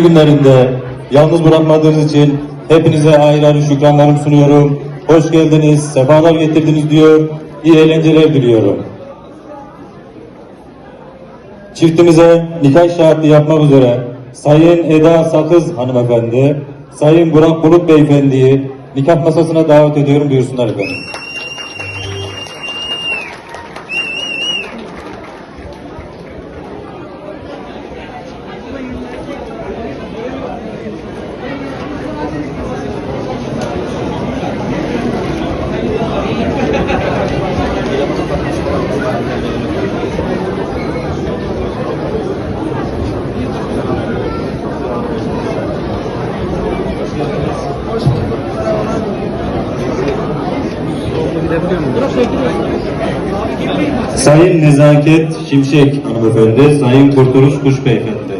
günlerinde yalnız bırakmadığınız için hepinize ayrı ayrı şükranlarımı sunuyorum. Hoş geldiniz, sefalar getirdiniz diyor. İyi eğlenceler diliyorum. Çiftimize nikah şahitliği yapmak üzere Sayın Eda Sakız hanımefendi, Sayın Burak Bulut beyefendiyi nikah masasına davet ediyorum buyursunlar efendim. Sayın Nezaket Şimşek hanımefendi, Sayın Kurtuluş Kuş beyefendi.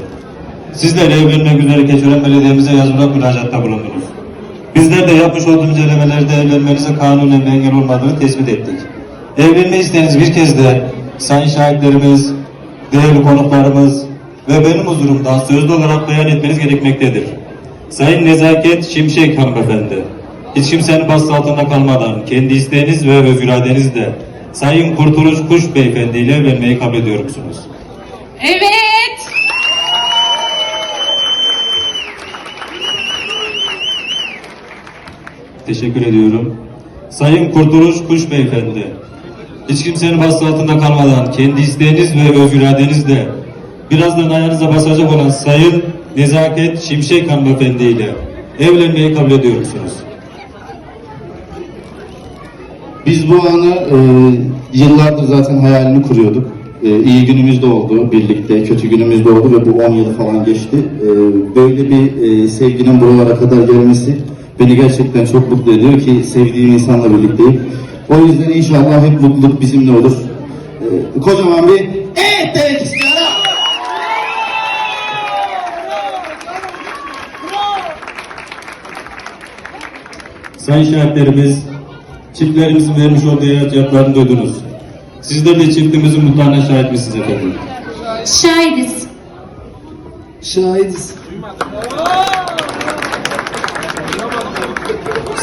Sizler evlenmek üzere Keçiören Belediye'mize yazılı müracaatta bulundunuz. Bizler de yapmış olduğumuz incelemelerde evlenmenize kanunen engel olmadığını tespit ettik. Evlenme isteğiniz bir kez de sayın şahitlerimiz, değerli konuklarımız ve benim huzurumda sözlü olarak beyan etmeniz gerekmektedir. Sayın Nezaket Şimşek hanımefendi, hiç kimsenin baskı altında kalmadan kendi isteğiniz ve öz iradenizle Sayın Kurtuluş Kuş beyefendi ile evlenmeyi kabul ediyor musunuz? Evet. Teşekkür ediyorum. Sayın Kurtuluş Kuş Beyefendi, hiç kimsenin baskı altında kalmadan kendi isteğiniz ve öz iradenizle birazdan ayağınıza basacak olan Sayın Nezaket Şimşek Hanımefendi ile evlenmeyi kabul ediyor musunuz? Biz bu anı e, yıllardır zaten hayalini kuruyorduk. E, iyi günümüz de oldu birlikte, kötü günümüz de oldu ve bu 10 yıl falan geçti. E, böyle bir e, sevginin buralara kadar gelmesi beni gerçekten çok mutlu ediyor ki sevdiğim insanla birlikteyim. O yüzden inşallah hep mutluluk bizimle olur. E, kocaman bir evet demek istiyorum. Sayın şahitlerimiz, çiftlerimizin vermiş olduğu cevaplarını duydunuz. Sizler de çiftimizin mutluluğuna şahit misiniz efendim? Şahidiz. Şahidiz.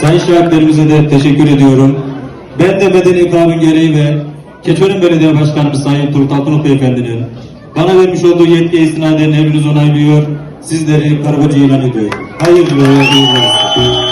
Sayın şahitlerimize de teşekkür ediyorum. Ben de medeni kanun gereği ve Keçören Belediye Başkanımız Sayın Turgut Altınok Beyefendinin bana vermiş olduğu yetkiye istinaden eviniz onaylıyor. Sizleri karabacı ilan ediyor. Hayırlı uğurlu olsun.